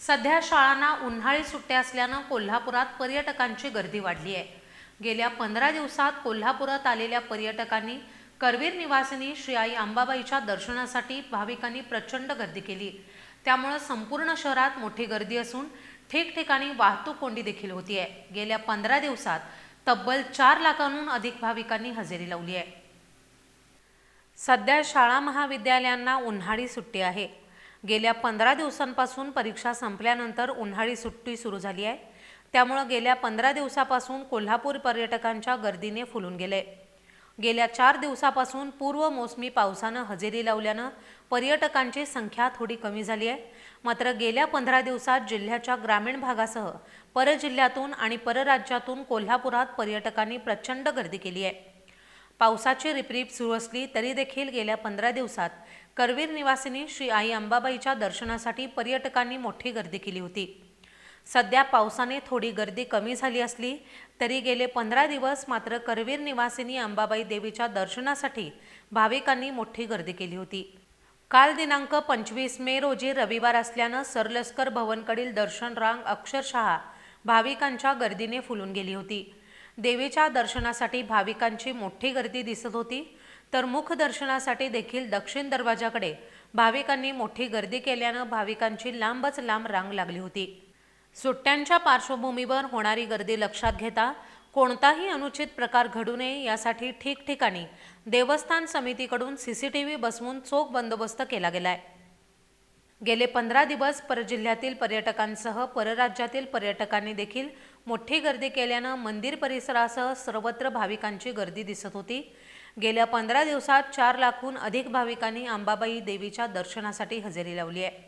सध्या शाळांना उन्हाळी सुट्ट्या असल्यानं कोल्हापुरात पर्यटकांची गर्दी वाढली आहे. गेल्या पंधरा दिवसात कोल्हापुरात आलेल्या पर्यटकांनी करवीर निवासिनी श्री आई अंबाबाईच्या दर्शनासाठी भाविकांनी प्रचंड गर्दी केली. त्यामुळं संपूर्ण शहरात मोठी गर्दी असून ठिकठिकाणी वाहतूक कोंडी देखील होती आहे. गेल्या पंधरा दिवसात तब्बल चार लाखांहून अधिक भाविकांनी हजेरी लावली आहे. सध्या शाळा महाविद्यालयांना उन्हाळी सुट्टी आहे. गेल्या पंधरा दिवसांपासून परीक्षा संपल्यानंतर उन्हाळी सुट्टी सुरू झाली आहे. त्यामुळं गेल्या पंधरा दिवसापासून कोल्हापूर पर्यटकांच्या गर्दीने फुलून गेले. गेल्या चार दिवसापासून पूर्व मोसमी पावसानं हजेरी लावल्यानं पर्यटकांची संख्या थोडी कमी झाली आहे. मात्र गेल्या पंधरा दिवसात जिल्ह्याच्या ग्रामीण भागासह परजिल्ह्यातून आणि परराज्यातून कोल्हापुरात पर्यटकांनी प्रचंड गर्दी केली आहे. पावसाची रिपरिप सुरू असली तरी देखील गेल्या पंधरा दिवसात करवीर निवासिनी श्री आई अंबाबाईच्या दर्शनासाठी पर्यटकांनी मोठी गर्दी केली होती. सध्या पावसाने थोडी गर्दी कमी झाली असली तरी गेले पंधरा दिवस मात्र करवीर निवासिनी अंबाबाई देवीच्या दर्शनासाठी भाविकांनी मोठी गर्दी केली होती. काल दिनांक पंचवीस मे रोजी रविवार असल्यानं सरलस्कर भवनकडील दर्शन रांग अक्षरशः भाविकांच्या गर्दीने फुलून गेली होती. देवीच्या दर्शनासाठी भाविकांची मोठी गर्दी दिसत होती. तर मुख दर्शनासाठी देखील दक्षिण दरवाजाकडे भाविकांनी मोठी गर्दी केल्यानं भाविकांची लांबच लांब रांग लागली होती. सुट्ट्यांच्या पार्श्वभूमीवर होणारी गर्दी लक्षात घेता कोणताही अनुचित प्रकार घडू नये यासाठी ठिकठिकाणी देवस्थान समितीकडून सीसीटीव्ही बसवून चोख बंदोबस्त केला गेलाय. गेले पंधरा दिवस परजिल्ह्यातील पर्यटकांसह परराज्यातील पर्यटकांनी देखील मोठी गर्दी केल्यानं मंदिर परिसरासह सर्वत्र भाविकांची गर्दी दिसत होती. गेल्या पंधरा दिवसात चार लाखहून अधिक भाविकांनी अंबाबाई देवीच्या दर्शनासाठी हजेरी लावली आहे.